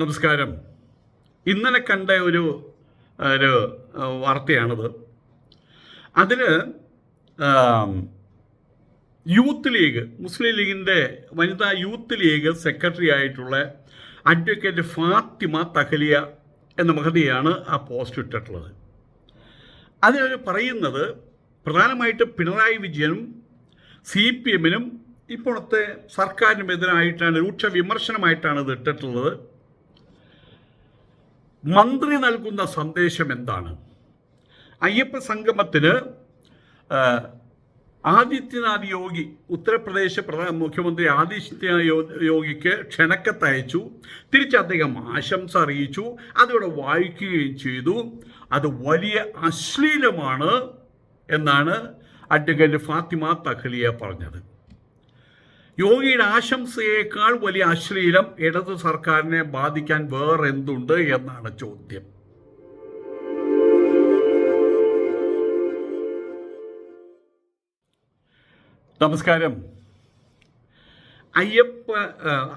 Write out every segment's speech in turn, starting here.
നമസ്കാരം. ഇന്നലെ കണ്ട ഒരു ഒരു വാർത്തയാണിത്. അതിൽ യൂത്ത് ലീഗ് മുസ്ലിം ലീഗിന്റെ വനിതാ യൂത്ത് ലീഗ് സെക്രട്ടറി ആയിട്ടുള്ള അഡ്വക്കേറ്റ് ഫാത്തിമ തഹലിയ എന്ന മഹതിയാണ് ആ പോസ്റ്റ് ഇട്ടിട്ടുള്ളത്. അതിൽ പറയുന്നത് പ്രധാനമായിട്ടും പിണറായി വിജയനും സി പി എമ്മിനും ഇപ്പോഴത്തെ സർക്കാരിനും എതിരായിട്ടാണ് രൂക്ഷ വിമർശനമായിട്ടാണ് ഇത് ഇട്ടിട്ടുള്ളത്. മന്ത്രി നൽകുന്ന സന്ദേശം എന്താണ്? അയ്യപ്പ സംഗമത്തിന് ആദിത്യനാഥ് യോഗി ഉത്തർപ്രദേശ് പ്രധാന മുഖ്യമന്ത്രി ആദിത്യനാഥ് യോഗിക്ക് ക്ഷണക്കത്തയച്ചു തിരിച്ച് അദ്ദേഹം ആശംസ അറിയിച്ചു. അതിവിടെ വായിക്കുകയും ചെയ്തു. അത് വലിയ അശ്ലീലമാണ് എന്നാണ് അഡ്വക്കേറ്റ് ഫാത്തിമ തഖലിയ പറഞ്ഞത്. യോഗിയുടെ ആശംസയേക്കാൾ വലിയ അശ്ലീലം ഇടത് സർക്കാരിനെ ബാധിക്കാൻ വേറെ എന്തുണ്ട് എന്നാണ് ചോദ്യം. നമസ്കാരം. അയ്യപ്പ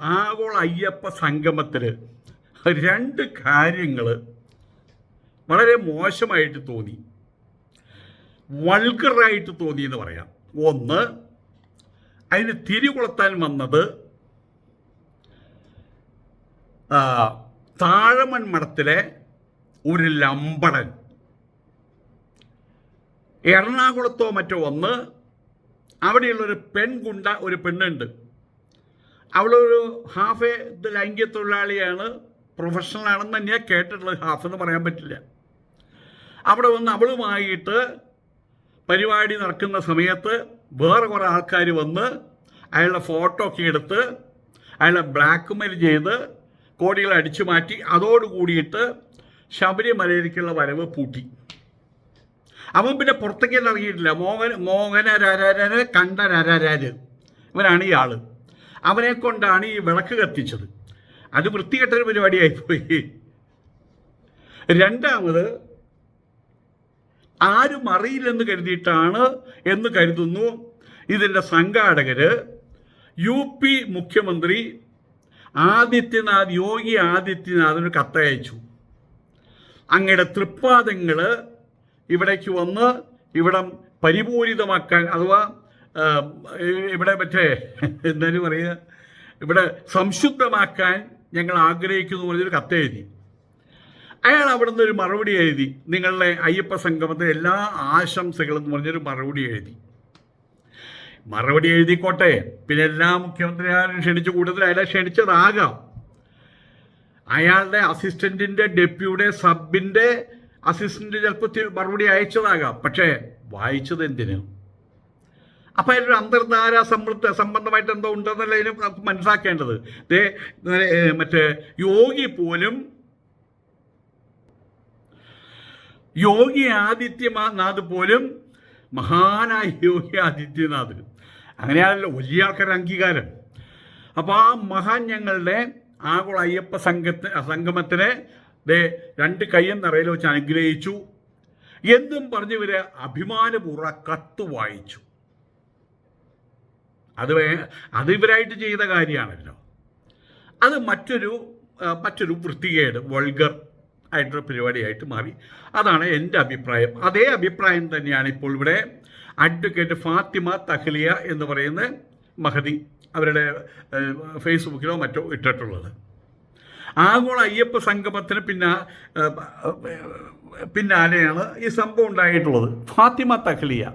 ആഗോള അയ്യപ്പ സംഗമത്തിൽ രണ്ട് കാര്യങ്ങൾ വളരെ മോശമായിട്ട് തോന്നി. വൾഗറായിട്ട് തോന്നി എന്ന് പറയാം. ഒന്ന് അതിന് തിരികൊളുത്താൻ വന്നത് താഴമൺ മഠത്തിലെ ഒരു ലമ്പടൻ. എറണാകുളത്തോ മറ്റോ വന്ന് അവിടെയുള്ളൊരു പെൺകുണ്ട ഒരു പെണ്ണുണ്ട്. അവളൊരു ഹാഫ് ലൈംഗിക തൊഴിലാളിയാണ് പ്രൊഫഷണൽ ആണെന്ന് തന്നെയാണ് കേട്ടിട്ടുള്ളത് ഹാഫ് എന്ന് പറയാൻ പറ്റില്ല. അവിടെ വന്ന് അവളുമായിട്ട് പരിപാടി നടക്കുന്ന സമയത്ത് വേറെ കുറേ ആൾക്കാർ വന്ന് അയാളുടെ ഫോട്ടോ ഒക്കെ എടുത്ത് അയാളെ ബ്ലാക്ക് മെയിൽ ചെയ്ത് കോടികൾ അടിച്ചു മാറ്റി. അതോടുകൂടിയിട്ട് ശബരിമലയിലേക്കുള്ള വരവ് പൂട്ടി. അവൻ പിന്നെ പുറത്തേക്ക് ഇറങ്ങിയിട്ടില്ല. മോഹൻ മോഹനരാരാര് കണ്ടരാരാര് ഇവനാണ് ഈ ആൾ അവനെ കൊണ്ടാണ് ഈ വിളക്ക് കത്തിച്ചത്. അത് വൃത്തികെട്ടൊരു പരിപാടിയായിപ്പോയി രണ്ടാമത് ആരും അറിയില്ലെന്ന് കരുതിയിട്ടാണ് എന്ന് കരുതുന്നു. ഇതിന്റെ സംഘാടകർ യു പി മുഖ്യമന്ത്രി ആദിത്യനാഥ് യോഗി ആദിത്യനാഥിന് കത്തയച്ചു അങ്ങയുടെ തൃപ്പാദങ്ങൾ ഇവിടേക്ക് വന്ന് ഇവിടം പരിപൂരിതമാക്കാൻ അഥവാ ഇവിടെ മറ്റേ എന്തായാലും പറയുക? ഇവിടെ സംശുദ്ധമാക്കാൻ ഞങ്ങൾ ആഗ്രഹിക്കുന്നു പറഞ്ഞൊരു കത്തെഴുതി അയാൾ അവിടെ നിന്ന് ഒരു മറുപടി എഴുതി. നിങ്ങളുടെ അയ്യപ്പ സംഗമത്തിന് എല്ലാ ആശംസകളും എന്ന് പറഞ്ഞൊരു മറുപടി എഴുതി. മറുപടി എഴുതിക്കോട്ടെ. പിന്നെ എല്ലാ മുഖ്യമന്ത്രിമാരും ക്ഷണിച്ച കൂട്ടത്തിൽ അയാളെ ക്ഷണിച്ചതാകാം. അയാളുടെ അസിസ്റ്റന്റിന്റെ ഡെപ്യൂടെ സബിന്റെ അസിസ്റ്റന്റ് ചിലപ്പോൾ മറുപടി അയച്ചതാകാം. പക്ഷേ വായിച്ചത് എന്തിനു? അപ്പം അതിലൊരു അന്തർധാര സമൃദ്ധ സംബന്ധമായിട്ട് എന്തോ ഉണ്ടെന്നല്ല അതിന് മനസ്സിലാക്കേണ്ടത്. ദേ മറ്റേ യോഗി പോലും യോഗി ആദിത്യനാഥ് പോലും മഹാനായ യോഗി ആദിത്യനാഥ്. അങ്ങനെയാണല്ലോ വലിയ ആൾക്കാരുടെ അംഗീകാരം. അപ്പോൾ ആ മഹാൻ ഞങ്ങളുടെ ആഗോള അയ്യപ്പ സംഘത്തിന് സംഗമത്തിനെ ദേ രണ്ട് കയ്യും നിറയിൽ വെച്ച് അനുഗ്രഹിച്ചു. എന്നും പറഞ്ഞ് ഇവർ അഭിമാനപൂർവ കത്ത് വായിച്ചു. അത് അത് ഇവരായിട്ട് ചെയ്ത കാര്യമാണല്ലോ. അത് മറ്റൊരു മറ്റൊരു വൃത്തികേട് വൾഗർ. ആയിട്ടൊരു പരിപാടിയായിട്ട് മാറി. അതാണ് എന്റെ അഭിപ്രായം. അതേ അഭിപ്രായം തന്നെയാണ് ഇപ്പോൾ ഇവിടെ അഡ്വക്കേറ്റ് ഫാത്തിമ തഹ്ലിയ എന്ന് പറയുന്ന മഹതി അവരുടെ ഫേസ്ബുക്കിലോ മറ്റോ ഇട്ടിട്ടുള്ളത്. ആഗോള അയ്യപ്പ സംഗമത്തിന് പിന്നെ പിന്നാലെയാണ് ഈ സംഭവം ഉണ്ടായിട്ടുള്ളത്. ഫാത്തിമ തഹ്ലിയ.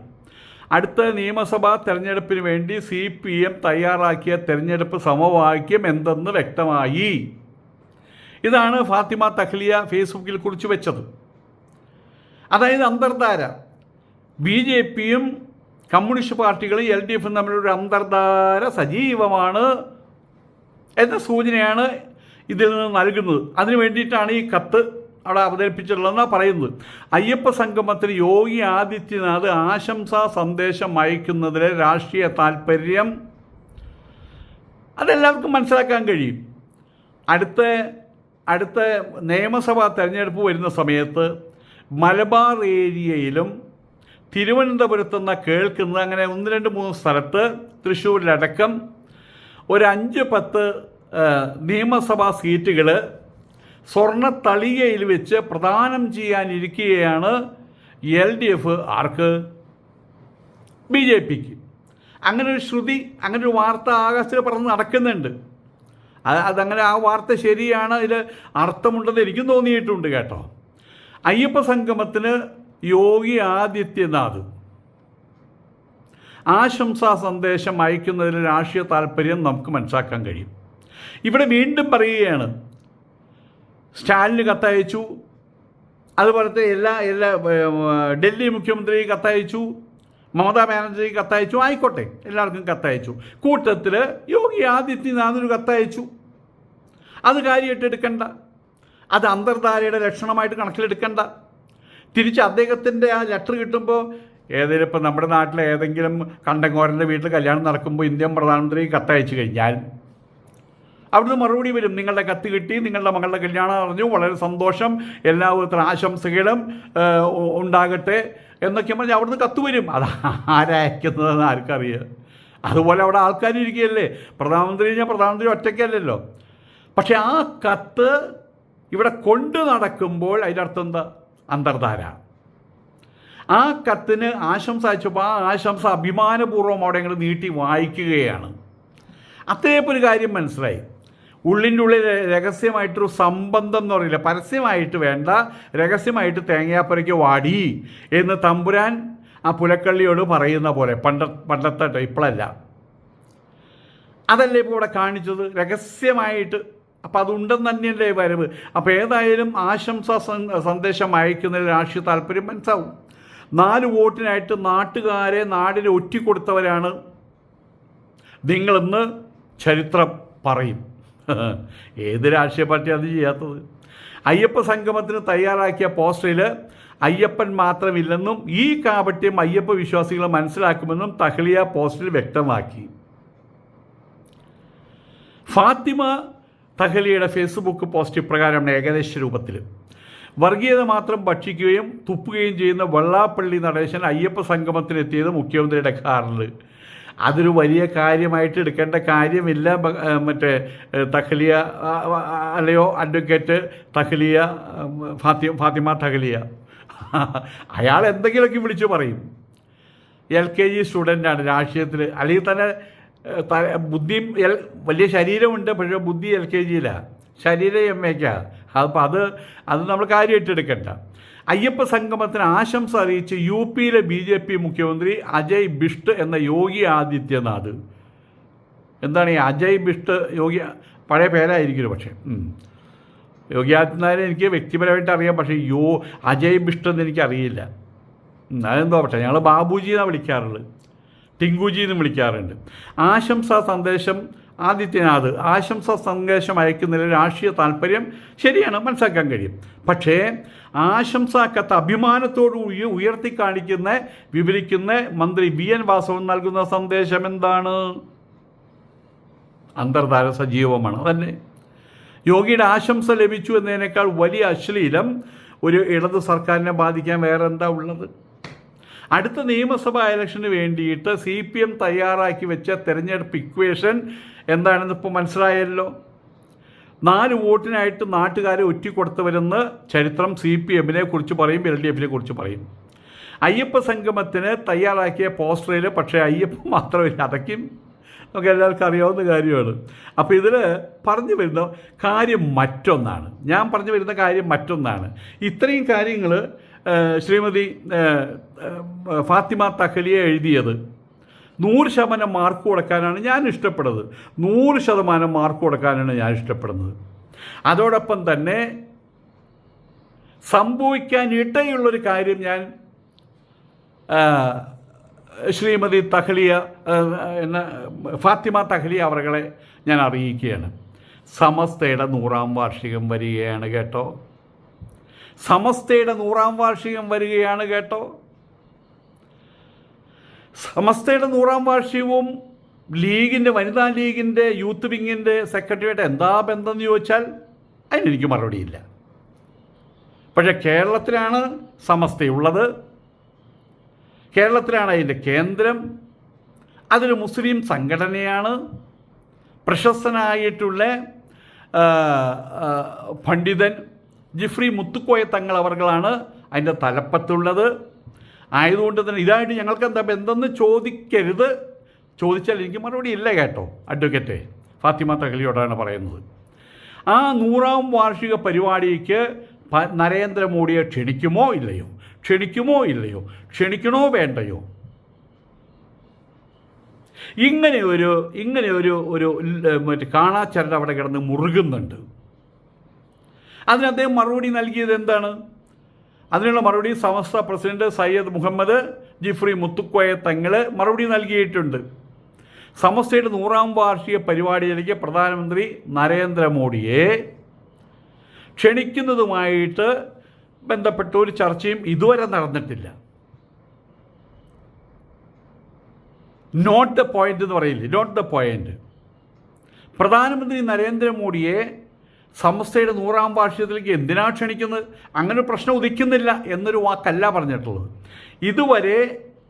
അടുത്ത നിയമസഭാ തെരഞ്ഞെടുപ്പിന് വേണ്ടി സി പി എം തയ്യാറാക്കിയ തെരഞ്ഞെടുപ്പ് സമവാക്യം എന്തെന്ന് വ്യക്തമായി? ഇതാണ് ഫാത്തിമ തഹ്ലിയ ഫേസ്ബുക്കിൽ കുറിച്ച് വെച്ചത്. അതായത് അന്തർധാര. ബി ജെ പിയും കമ്മ്യൂണിസ്റ്റ് പാർട്ടികളും എൽ ഡി എഫും തമ്മിലൊരു അന്തർധാര സജീവമാണ് എന്ന സൂചനയാണ് ഇതിൽ നിന്ന് നൽകുന്നത്. അതിനു വേണ്ടിയിട്ടാണ് ഈ കത്ത് അവിടെ അവതരിപ്പിച്ചിട്ടുള്ളതെന്നാണ് പറയുന്നത്. അയ്യപ്പ സംഗമത്തിന് യോഗി ആദിത്യനാഥ് ആശംസാ സന്ദേശം അയക്കുന്നതിലെ രാഷ്ട്രീയ താല്പര്യം അതെല്ലാവർക്കും മനസ്സിലാക്കാൻ കഴിയും. അടുത്ത അടുത്ത നിയമസഭാ തെരഞ്ഞെടുപ്പ് വരുന്ന സമയത്ത് മലബാർ ഏരിയയിലും തിരുവനന്തപുരത്തുനിന്ന കേൾക്കുന്നത് അങ്ങനെ ഒന്ന് രണ്ട് മൂന്ന് സ്ഥലത്ത് തൃശ്ശൂരിലടക്കം ഒരു അഞ്ച് പത്ത് നിയമസഭാ സീറ്റുകൾ സ്വർണ തളികയിൽ വെച്ച് പ്രദാനം ചെയ്യാനിരിക്കുകയാണ് എൽ ഡി എഫ് ആർക്ക്? ബി ജെ പിക്ക്. അങ്ങനെ ഒരു ശ്രുതി അങ്ങനെ ഒരു വാർത്ത ആകാശത്തിൽ പറഞ്ഞ് നടക്കുന്നുണ്ട്. അത് അതങ്ങനെ ആ വാർത്ത ശരിയാണ് അതിൽ അർത്ഥമുണ്ടെന്ന് എനിക്കും തോന്നിയിട്ടുണ്ട് കേട്ടോ. അയ്യപ്പ സംഗമത്തിന് യോഗി ആദിത്യനാഥ്. ആശംസാ സന്ദേശം അയക്കുന്നതിൽ രാഷ്ട്രീയ താല്പര്യം നമുക്ക് മനസ്സിലാക്കാൻ കഴിയും. ഇവിടെ വീണ്ടും പറയുകയാണ് സ്റ്റാലിന് കത്തയച്ചു. അതുപോലത്തെ എല്ലാ എല്ലാ ഡൽഹി മുഖ്യമന്ത്രി കത്തയച്ചു. മമതാ ബാനർജി കത്തയച്ചു ആയിക്കോട്ടെ എല്ലാവർക്കും കത്തയച്ചു. കൂട്ടത്തിൽ യോഗി ആദിത്യനാഥിന് കത്തയച്ചു. അത് കാര്യമായിട്ട് എടുക്കണ്ട. അത് അന്തർധാരയുടെ ലക്ഷണമായിട്ട് കണക്കിലെടുക്കണ്ട. തിരിച്ച് അദ്ദേഹത്തിന്റെ ആ ലെറ്റർ കിട്ടുമ്പോൾ ഏതെങ്കിലും ഇപ്പം നമ്മുടെ നാട്ടിലെ ഏതെങ്കിലും കണ്ടങ്കോരന്റെ വീട്ടിൽ കല്യാണം നടക്കുമ്പോൾ ഇന്ത്യൻ പ്രധാനമന്ത്രി കത്തയച്ചു കഴിഞ്ഞാൽ അവിടുന്ന് മറുപടി വരും. നിങ്ങളുടെ കത്ത് കിട്ടി നിങ്ങളുടെ മകളുടെ കല്യാണം അറിഞ്ഞു വളരെ സന്തോഷം എല്ലാവിധത്തിലും ആശംസകളും ഉണ്ടാകട്ടെ. എന്നൊക്കെ പറഞ്ഞാൽ അവിടുന്ന് കത്ത് വരും അത് ആരയക്കുന്നതെന്ന് ആർക്കറിയാം. അതുപോലെ അവിടെ ആൾക്കാരിരിക്കുകയല്ലേ? പ്രധാനമന്ത്രി കഴിഞ്ഞാൽ പ്രധാനമന്ത്രി ഒറ്റയ്ക്കല്ലല്ലോ. പക്ഷേ ആ കത്ത് ഇവിടെ കൊണ്ടു നടക്കുമ്പോൾ അതിന്റെ അർത്ഥം എന്താ? അന്തർധാര. ആ കത്തിന് ആശംസ അയച്ചപ്പോൾ ആ ആശംസ അഭിമാനപൂർവം അവിടെ നീട്ടി വായിക്കുകയാണ്. അത്രയപ്പോൾ ഒരു കാര്യം മനസ്സിലായി. ഉള്ളിന്റെ ഉള്ളിൽ രഹസ്യമായിട്ടൊരു സംബന്ധം എന്ന് പറയില്ല. പരസ്യമായിട്ട് വേണ്ട. രഹസ്യമായിട്ട് തേങ്ങയാപ്പരയ്ക്ക് വാടി എന്ന് തമ്പുരാൻ ആ പുലക്കള്ളിയോട് പറയുന്ന പോലെ. പണ്ട പണ്ടത്തെ ഇപ്പോഴല്ല അതല്ലേ ഇപ്പോൾ ഇവിടെ കാണിച്ചത്? രഹസ്യമായിട്ട്. അപ്പം അതുണ്ടെന്ന് തന്നെയല്ലേ വരവ്. അപ്പോൾ ഏതായാലും ആശംസ സന്ദേശം അയക്കുന്നതിൽ രാഷ്ട്രീയ താല്പര്യം മനസ്സാവും. നാല് വോട്ടിനായിട്ട് നാട്ടുകാരെ നാടിനെ ഒറ്റിക്കൊടുത്തവരാണ് നിങ്ങളെന്ന് ചരിത്രം പറയും. ഏത് രാഷ്ട്രീയ പാർട്ടി അത് ചെയ്യാത്തത്? അയ്യപ്പ സംഗമത്തിന് തയ്യാറാക്കിയ പോസ്റ്ററിൽ അയ്യപ്പൻ മാത്രമില്ലെന്നും ഈ കാപട്യം അയ്യപ്പ വിശ്വാസികൾ മനസ്സിലാക്കുമെന്നും തഹ്ലിയ പോസ്റ്റിൽ വ്യക്തമാക്കി. ഫാത്തിമ തഹലിയുടെ ഫേസ്ബുക്ക് പോസ്റ്റ് ഇപ്രകാരമാണ് ഏകദേശ രൂപത്തിൽ വർഗീയത മാത്രം ഭക്ഷിക്കുകയും തുപ്പുകയും ചെയ്യുന്ന വെള്ളാപ്പള്ളി നടേശൻ അയ്യപ്പ സംഗമത്തിനെത്തിയത് മുഖ്യമന്ത്രിയുടെ കാറിൽ അതൊരു വലിയ കാര്യമായിട്ട് എടുക്കേണ്ട കാര്യമില്ല മറ്റേ തഹലിയ അല്ലയോ അഡ്വക്കേറ്റ് തഹലിയ ഫാത്തി ഫാത്തിമ തഹലിയ അയാൾ എന്തെങ്കിലുമൊക്കെ വിളിച്ചു പറയും. എൽ കെ ജി സ്റ്റുഡന്റാണ് രാഷ്ട്രീയത്തിൽ. അല്ലെങ്കിൽ തന്നെ ബുദ്ധി എൽ വലിയ ശരീരമുണ്ട് പക്ഷേ ബുദ്ധി എൽ കെ ജിയിലാണ് ശരീരം എം എക്കാണ് അപ്പം അത് അത് നമ്മൾ കാര്യമായിട്ട് എടുക്കണ്ട. അയ്യപ്പ സംഗമത്തിന് ആശംസ അറിയിച്ച് യു പിയിലെ ബി ജെ പി മുഖ്യമന്ത്രി അജയ് ബിഷ്ട് എന്ന യോഗി ആദിത്യനാഥ്. എന്താണ് ഈ അജയ് ബിഷ്ട് യോഗി? പഴയ പേരായിരിക്കും പക്ഷേ? യോഗി ആദിത്യനാഥിനെ എനിക്ക് വ്യക്തിപരമായിട്ട് അറിയാം പക്ഷേ യോ അജയ് ബിഷ്ട് എന്ന് എനിക്കറിയില്ല അതെന്തോ പക്ഷേ ഞങ്ങൾ ബാബുജി എന്നാണ് വിളിക്കാറുള്ളത്. ടിങ്കുജി എന്ന് വിളിക്കാറുണ്ട്. ആശംസാ സന്ദേശം ആദിത്യനാഥ് ആശംസ സന്ദേശം അയക്കുന്നതിൽ രാഷ്ട്രീയ താല്പര്യം ശരിയാണ് മനസ്സിലാക്കാൻ കഴിയും. പക്ഷേ ആശംസാ കത്ത് അഭിമാനത്തോടു കൂടി ഉയർത്തി കാണിക്കുന്ന വിവരിക്കുന്ന മന്ത്രി വി എൻ വാസവൻ നൽകുന്ന സന്ദേശം എന്താണ്? അന്തർധാര സജീവമാണ് അതന്നെ. യോഗിയുടെ ആശംസ ലഭിച്ചു എന്നതിനേക്കാൾ വലിയ അശ്ലീലം ഒരു ഇടത് സർക്കാരിനെ ബാധിക്കാൻ വേറെ എന്താ ഉള്ളത്? അടുത്ത നിയമസഭാ ഇലക്ഷന് വേണ്ടിയിട്ട് സി പി എം തയ്യാറാക്കി വെച്ച തെരഞ്ഞെടുപ്പ് ഇക്വേഷൻ എന്താണെന്ന് ഇപ്പോൾ മനസ്സിലായല്ലോ? നാല് വോട്ടിനായിട്ട് നാട്ടുകാരെ ഒറ്റിക്കൊടുത്തവരെന്ന് ചരിത്രം സി പി എമ്മിനെ കുറിച്ച് പറയും എൽ ഡി എഫിനെ കുറിച്ച് പറയും. അയ്യപ്പ സംഗമത്തിന് തയ്യാറാക്കിയ പോസ്റ്ററിൽ പക്ഷേ അയ്യപ്പൻ മാത്രമല്ല അതൊക്കെയും നമുക്ക് എല്ലാവർക്കും അറിയാവുന്ന കാര്യമാണ്. അപ്പോൾ ഇതിൽ പറഞ്ഞു വരുന്ന കാര്യം മറ്റൊന്നാണ്. ഞാൻ പറഞ്ഞു വരുന്ന കാര്യം മറ്റൊന്നാണ്. ഇത്രയും കാര്യങ്ങൾ ശ്രീമതി ഫാത്തിമ തഹലിയെ എഴുതിയത്. നൂറ് ശതമാനം മാർക്ക് കൊടുക്കാനാണ് ഞാൻ ഇഷ്ടപ്പെടുന്നത്. നൂറ് ശതമാനം മാർക്ക് കൊടുക്കാനാണ് ഞാൻ ഇഷ്ടപ്പെടുന്നത്. അതോടൊപ്പം തന്നെ സംഭവിക്കാൻ ഇടയുള്ളൊരു കാര്യം ഞാൻ ശ്രീമതി തഹലിയ എന്ന ഫാത്തിമ തഹലിയ അവരെ ഞാൻ അറിയിക്കുകയാണ്. സമസ്തയുടെ നൂറാം വാർഷികം വരികയാണ് കേട്ടോ. സമസ്തയുടെ നൂറാം വാർഷികം വരികയാണ് കേട്ടോ. സമസ്തയുടെ നൂറാം വാർഷികവും ലീഗിന്റെ വനിതാ ലീഗിന്റെ യൂത്ത് വിങ്ങിന്റെ സെക്രട്ടറിയായിട്ട് എന്താ ബന്ധം എന്ന് ചോദിച്ചാൽ അതിനെനിക്ക് മറുപടിയില്ല പക്ഷേ കേരളത്തിലാണ് സമസ്തയുള്ളത് കേരളത്തിലാണ് അതിന്റെ കേന്ദ്രം. അതൊരു മുസ്ലിം സംഘടനയാണ്. പ്രശസ്തനായിട്ടുള്ള പണ്ഡിതൻ ജിഫ്രി മുത്തുക്കോയ തങ്ങൾ അവർകളാണ് അതിന്റെ തലപ്പത്തുള്ളത്. ആയതുകൊണ്ട് തന്നെ ഇതായിട്ട് ഞങ്ങൾക്ക് എന്താ ബന്ധമെന്ന് ചോദിക്കരുത്. ചോദിച്ചാൽ എനിക്ക് മറുപടി ഇല്ല കേട്ടോ അഡ്വക്കേറ്റ് ഫാത്തിമ തഹലിയോടാണ് പറയുന്നത്. ആ നൂറാം വാർഷിക പരിപാടിക്ക് നരേന്ദ്രമോദിയെ ക്ഷണിക്കുമോ ഇല്ലയോ? ക്ഷണിക്കുമോ ഇല്ലയോ? ക്ഷണിക്കണോ വേണ്ടയോ? ഇങ്ങനെ ഒരു ഇങ്ങനെ ഒരു ഒരു മറ്റേ കാണാച്ചരട് അവിടെ കിടന്ന് മുറുകുന്നുണ്ട്. അതിന് അദ്ദേഹം മറുപടി നൽകിയത് എന്താണ്? അതിനുള്ള മറുപടി സമസ്ത പ്രസിഡന്റ് സയ്യദ് മുഹമ്മദ് ജിഫ്രി മുത്തുക്കോയ തങ്ങൾ മറുപടി നൽകിയിട്ടുണ്ട്. സമസ്തയുടെ നൂറാം വാർഷിക പരിപാടിയിലേക്ക് പ്രധാനമന്ത്രി നരേന്ദ്രമോദിയെ ക്ഷണിക്കുന്നതുമായിട്ട് ബന്ധപ്പെട്ട ഒരു ചർച്ചയും ഇതുവരെ നടന്നിട്ടില്ല. നോട്ട് ദ പോയിന്റ് എന്ന് പറയില്ലേ? നോട്ട് ദ പോയിന്റ് പ്രധാനമന്ത്രി നരേന്ദ്രമോദിയെ സംസ്ഥയുടെ നൂറാം വാർഷികത്തിലേക്ക് എന്തിനാ ക്ഷണിക്കുന്നത്? അങ്ങനെ പ്രശ്നം ഉദിക്കുന്നില്ല എന്നൊരു വാക്കല്ല പറഞ്ഞിട്ടുള്ളത്. ഇതുവരെ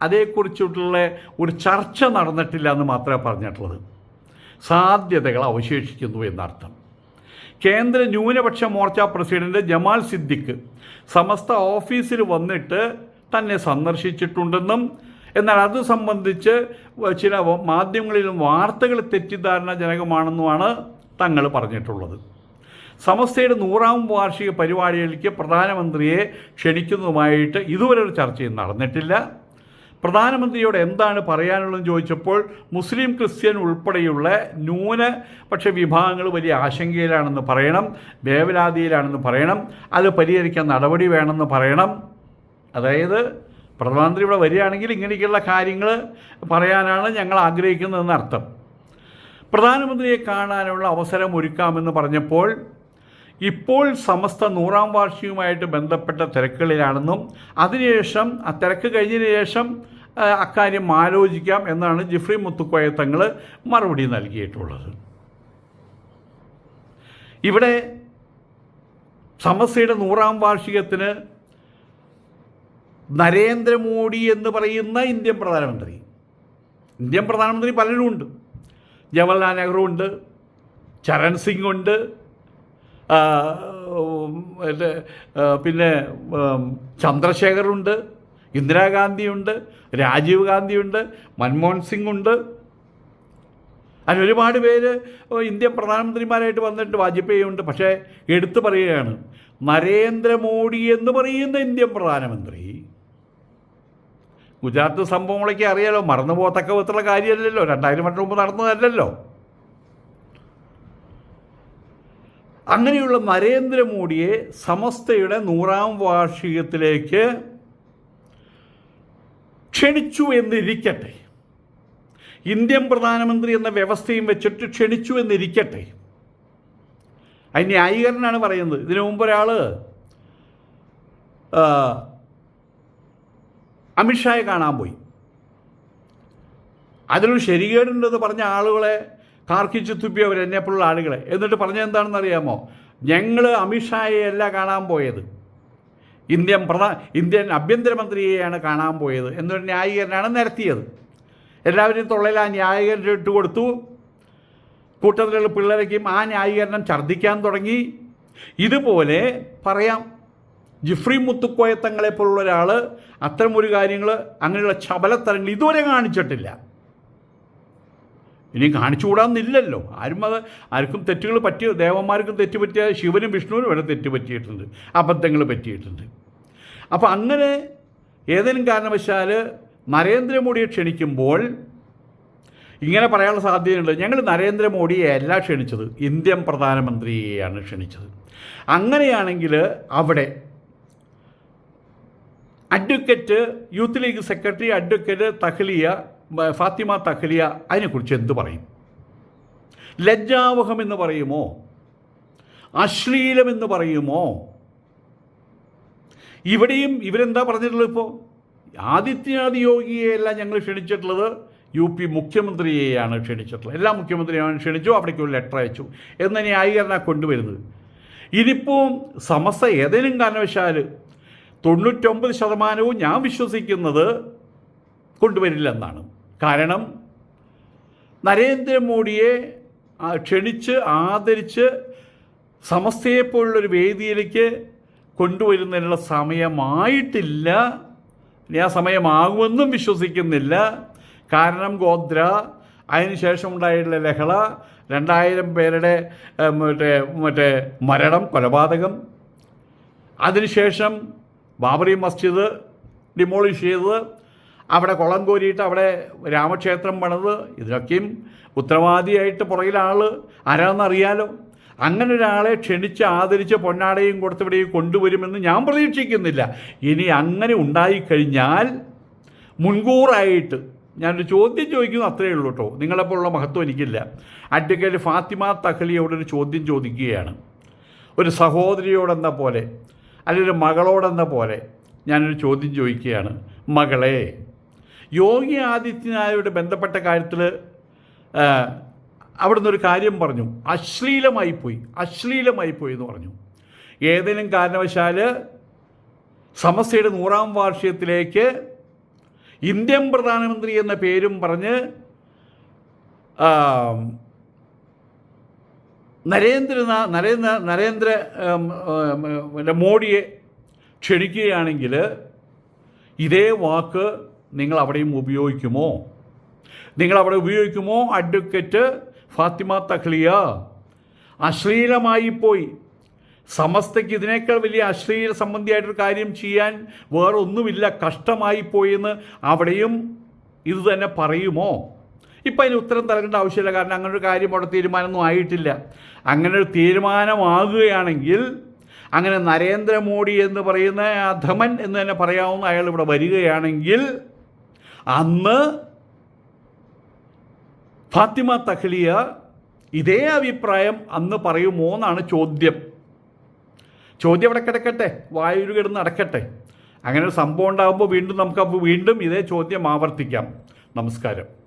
അതേക്കുറിച്ചിട്ടുള്ള ഒരു ചർച്ച നടന്നിട്ടില്ല എന്ന് മാത്രമേ പറഞ്ഞിട്ടുള്ളത്. സാധ്യതകൾ അവശേഷിക്കുന്നു എന്നർത്ഥം. കേന്ദ്ര ന്യൂനപക്ഷ മോർച്ച പ്രസിഡന്റ് ജമാൽ സിദ്ദിഖ് സമസ്ത ഓഫീസിൽ വന്നിട്ട് തന്നെ സന്ദർശിച്ചിട്ടുണ്ടെന്നും എന്നാൽ അത് സംബന്ധിച്ച് ചില മാധ്യമങ്ങളിലും വാർത്തകൾ തെറ്റിദ്ധാരണജനകമാണെന്നുമാണ് തങ്ങൾ പറഞ്ഞിട്ടുള്ളത്. സമസ്തയുടെ നൂറാം വാർഷിക പരിപാടികളിലേക്ക് പ്രധാനമന്ത്രിയെ ക്ഷണിക്കുന്നതുമായിട്ട് ഇതുവരെ ഒരു ചർച്ചയും നടന്നിട്ടില്ല. പ്രധാനമന്ത്രിയോട് എന്താണ് പറയാനുള്ളതെന്ന് ചോദിച്ചപ്പോൾ മുസ്ലിം ക്രിസ്ത്യൻ ഉൾപ്പെടെയുള്ള ന്യൂനപക്ഷ വിഭാഗങ്ങൾ വലിയ ആശങ്കയിലാണെന്ന് പറയണം വേവലാതിയിലാണെന്ന് പറയണം അത് പരിഹരിക്കാൻ നടപടി വേണമെന്ന് പറയണം. അതായത് പ്രധാനമന്ത്രി ഇവിടെ വരികയാണെങ്കിൽ ഇങ്ങനെയൊക്കെയുള്ള കാര്യങ്ങൾ പറയാനാണ് ഞങ്ങൾ ആഗ്രഹിക്കുന്നതെന്ന് അർത്ഥം പ്രധാനമന്ത്രിയെ കാണാനുള്ള അവസരം ഒരുക്കാമെന്ന് പറഞ്ഞപ്പോൾ ഇപ്പോൾ സമസ്ത നൂറാം വാർഷികവുമായിട്ട് ബന്ധപ്പെട്ട തിരക്കുകളിലാണെന്നും അതിനുശേഷം ആ തിരക്ക് കഴിഞ്ഞതിന് ശേഷം അക്കാര്യം ആലോചിക്കാം എന്നാണ് ജിഫ്രി മുത്തുക്കോയ തങ്ങൾ മറുപടി നൽകിയിട്ടുള്ളത്. ഇവിടെ സമസ്തയുടെ നൂറാം വാർഷികത്തിന് നരേന്ദ്രമോദി എന്ന് പറയുന്ന ഇന്ത്യൻ പ്രധാനമന്ത്രി ഇന്ത്യൻ പ്രധാനമന്ത്രി പലരും ഉണ്ട് ജവഹർലാൽ നെഹ്റു ഉണ്ട് ചരൺ സിംഗ് ഉണ്ട് പിന്നെ ചന്ദ്രശേഖറുണ്ട് ഇന്ദിരാഗാന്ധിയുണ്ട് രാജീവ് ഗാന്ധിയുണ്ട് മൻമോഹൻ സിംഗ് ഉണ്ട് അങ്ങനെ ഒരുപാട് പേര് ഇന്ത്യൻ പ്രധാനമന്ത്രിമാരായിട്ട് വന്നിട്ട് വാജ്പേയി ഉണ്ട്. പക്ഷേ എടുത്തു പറയുകയാണ് നരേന്ദ്രമോദി എന്ന് പറയുന്ന ഇന്ത്യൻ പ്രധാനമന്ത്രി. ഗുജറാത്ത് സംഭവങ്ങളൊക്കെ അറിയാലോ മറന്നു പോകത്തക്ക വിധത്തിലുള്ള കാര്യമല്ലല്ലോ. രണ്ടായിരം വർഷം മുമ്പ് നടന്നതല്ലല്ലോ. അങ്ങനെയുള്ള നരേന്ദ്രമോദിയെ സമസ്തയുടെ നൂറാം വാർഷികത്തിലേക്ക് ക്ഷണിച്ചു എന്നിരിക്കട്ടെ. ഇന്ത്യൻ പ്രധാനമന്ത്രി എന്ന വ്യവസ്ഥയും വെച്ചിട്ട് ക്ഷണിച്ചു എന്നിരിക്കട്ടെ. അതിന് ന്യായീകരണമാണ് പറയുന്നത്. ഇതിനു മുമ്പ് ഒരാൾ അമിത്ഷായെ കാണാൻ പോയി. അതിലൊരു ശരികേടുണ്ടെന്ന് പറഞ്ഞ ആളുകളെ കാർക്കിച്ചു തുപ്പി അവർ എന്നെപ്പോലുള്ള ആളുകളെ. എന്നിട്ട് പറഞ്ഞത് എന്താണെന്ന് അറിയാമോ ഞങ്ങൾ അമിത്ഷായെ അല്ല കാണാൻ പോയത്. ഇന്ത്യൻ പ്രധാ ഇന്ത്യൻ ആഭ്യന്തരമന്ത്രിയെയാണ് കാണാൻ പോയത് എന്നൊരു ന്യായീകരണമാണ് നിരത്തിയത്. എല്ലാവരും തൊള്ളയിൽ ആ ന്യായീകരണം ഇട്ട് കൊടുത്തു. കൂട്ടത്തിലുള്ള പിള്ളേരേക്കും ആ ന്യായീകരണം ഛർദ്ദിക്കാൻ തുടങ്ങി. ഇതുപോലെ പറയാം ജിഫ്രി മുത്തുക്കോയത്തങ്ങളെ പോലുള്ള ഒരാൾ അത്തരമൊരു കാര്യങ്ങൾ അങ്ങനെയുള്ള ശബലത്തരങ്ങൾ ഇതുവരെ കാണിച്ചിട്ടില്ല. ഇനി കാണിച്ചുകൂടാന്നില്ലല്ലോ. ആരും അത് ആർക്കും തെറ്റുകൾ പറ്റിയ ദേവന്മാർക്കും തെറ്റ് പറ്റിയ ശിവനും വിഷ്ണുവിനും വരെ തെറ്റ് പറ്റിയിട്ടുണ്ട്. അബദ്ധങ്ങൾ പറ്റിയിട്ടുണ്ട്. അപ്പോൾ അങ്ങനെ ഏതെങ്കിലും കാരണവശാൽ നരേന്ദ്രമോദിയെ ക്ഷണിക്കുമ്പോൾ ഇങ്ങനെ പറയാനുള്ള സാധ്യതയുണ്ട്. ഞങ്ങൾ നരേന്ദ്രമോദിയെ അല്ല ക്ഷണിച്ചത്. ഇന്ത്യൻ പ്രധാനമന്ത്രിയെയാണ് ക്ഷണിച്ചത്. അങ്ങനെയാണെങ്കിൽ അവിടെ advocate youth league secretary advocate Thahliya Fathima Thahliya അതിനെക്കുറിച്ച് എന്ത് പറയും? ലജ്ജാവഹം എന്ന് പറയുമോ? അശ്ലീലം എന്ന് പറയുമോ? ഇവിടെയും ഇവരെന്താ പറഞ്ഞിട്ടുള്ളത് ഇപ്പോൾ ആദിത്യനാഥ് യോഗിയെയല്ല ഞങ്ങൾ ക്ഷണിച്ചിട്ടുള്ളത്. U P മുഖ്യമന്ത്രിയെയാണ് ക്ഷണിച്ചിട്ടുള്ളത്. എല്ലാ മുഖ്യമന്ത്രിയാണ് ക്ഷണിച്ചു അവിടേക്ക് ഒരു ലെറ്റർ അയച്ചു. എന്ന് ന്യായീകരണ കൊണ്ടുവരുന്നത്. ഇതിപ്പോൾ സമസ്ത ഏതെങ്കിലും കാരണവശാൽ തൊണ്ണൂറ്റൊമ്പത് ശതമാനവും ഞാൻ വിശ്വസിക്കുന്നത് കൊണ്ടുവരില്ലെന്നാണ്. കാരണം നരേന്ദ്രമോദിയെ ക്ഷണിച്ച് ആദരിച്ച് സമസ്തയെപ്പോലുള്ളൊരു വേദിയിലേക്ക് കൊണ്ടുവരുന്നതിനുള്ള സമയമായിട്ടില്ല. ആ സമയമാകുമെന്നും വിശ്വസിക്കുന്നില്ല. കാരണം ഗോദ്ര അതിനുശേഷം ഉണ്ടായിട്ടുള്ള ലഹള രണ്ടായിരം പേരുടെ മറ്റേ മറ്റേ മരണം കൊലപാതകം. അതിനുശേഷം ബാബറി മസ്ജിദ് ഡിമോളിഷ് ചെയ്തത്. അവിടെ കുളം കോരിയിട്ട് അവിടെ രാമക്ഷേത്രം പണിത് ഇതിനൊക്കെയും ഉത്തരവാദിയായിട്ട് പുറകിലാൾ ആൾ ആരാണെന്നറിയാലോ അങ്ങനെ ഒരാളെ ക്ഷണിച്ച് ആദരിച്ച് പൊന്നാടയും കൊടുത്തിവിടെയും കൊണ്ടുവരുമെന്ന് ഞാൻ പ്രതീക്ഷിക്കുന്നില്ല. ഇനി അങ്ങനെ ഉണ്ടായിക്കഴിഞ്ഞാൽ മുൻകൂറായിട്ട് ഞാനൊരു ചോദ്യം ചോദിക്കുന്നു അത്രയേ ഉള്ളൂ കേട്ടോ. നിങ്ങളെപ്പോലുള്ള മഹത്വം എനിക്കില്ല. അഡ്വക്കേറ്റ് ഫാത്തിമ തഹ്ലിയോടൊരു ചോദ്യം ചോദിക്കുകയാണ്. ഒരു സഹോദരിയോടെന്ന പോലെ അല്ലെങ്കിൽ ഒരു മകളോടെന്ന പോലെ ഞാനൊരു ചോദ്യം ചോദിക്കുകയാണ്. മകളെ യോഗി ആദിത്യനാഥയോട് ബന്ധപ്പെട്ട കാര്യത്തിൽ അവിടുന്ന് ഒരു കാര്യം പറഞ്ഞു. അശ്ലീലമായി പോയി. അശ്ലീലമായി പോയി എന്ന് പറഞ്ഞു. ഏതെങ്കിലും കാരണവശാൽ സമസ്തയുടെ നൂറാം വാർഷികത്തിലേക്ക് ഇന്ത്യൻ പ്രധാനമന്ത്രി എന്ന പേരും പറഞ്ഞ് നരേന്ദ്ര നരേന്ദ്രനാ നരേന്ദ്ര നരേന്ദ്ര മോഡിയെ ക്ഷണിക്കുകയാണെങ്കിൽ ഇതേ വാക്ക് നിങ്ങൾ അവിടെയും ഉപയോഗിക്കുമോ? നിങ്ങൾ അവിടെ ഉപയോഗിക്കുമോ? അഡ്വക്കേറ്റ് ഫാത്തിമ തഖ്ലിയ. അശ്ലീലമായി പോയി. സമസ്തയ്ക്ക് ഇതിനേക്കാൾ വലിയ അശ്ലീല സംബന്ധിയായിട്ടൊരു കാര്യം ചെയ്യാൻ വേറെ ഒന്നുമില്ല കഷ്ടമായി പോയെന്ന് അവിടെയും ഇത് തന്നെ പറയുമോ? ഇപ്പം അതിന് ഉത്തരം നൽകേണ്ട ആവശ്യമില്ല. കാരണം അങ്ങനൊരു കാര്യം അവിടെ തീരുമാനമൊന്നും ആയിട്ടില്ല. അങ്ങനെ ഒരു തീരുമാനമാകുകയാണെങ്കിൽ അങ്ങനെ നരേന്ദ്രമോദി എന്ന് പറയുന്ന അധമൻ എന്ന് തന്നെ പറയാവുന്ന അയാൾ ഇവിടെ വരികയാണെങ്കിൽ അന്ന് ഫാത്തിമ തഹ്ലിയ ഇതേ അഭിപ്രായം അന്ന് പറയുമോ എന്നാണ് ചോദ്യം. ചോദ്യം അവിടെ കിടക്കട്ടെ വായുരു കിടന്ന് അടക്കട്ടെ അങ്ങനെ ഒരു സംഭവം ഉണ്ടാകുമ്പോൾ വീണ്ടും നമുക്ക് അപ്പോൾ വീണ്ടും ഇതേ ചോദ്യം ആവർത്തിക്കാം. നമസ്കാരം.